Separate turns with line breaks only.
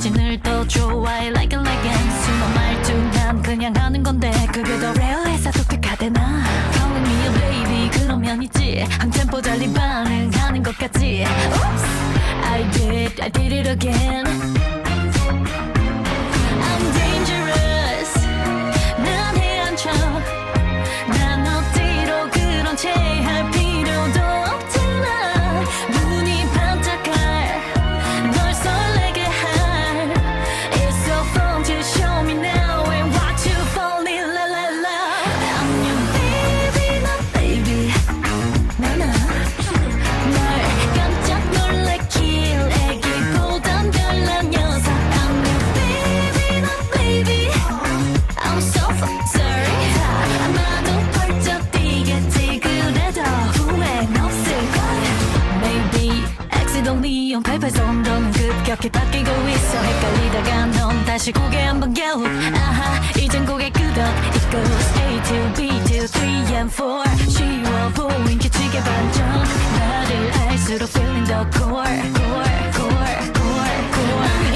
사진을 더 좋아해 like like it 순한 말투 난 그냥 하는 건데 그게 더 real해서 독특하대나 Calling me a baby 그러면 있지 한 템포 달리 반응하는 것 같지 Oops I did I did it again 발 온도는 급격히 바뀌고 있어. 헷갈리다가 넌 다시 고개 한번 겨우. 아하 이젠 고개 끄덕. It goes A to B to 3 and 4 쉬워 보인 규칙의 반전. 나를 알수록 feeling the core core core core core.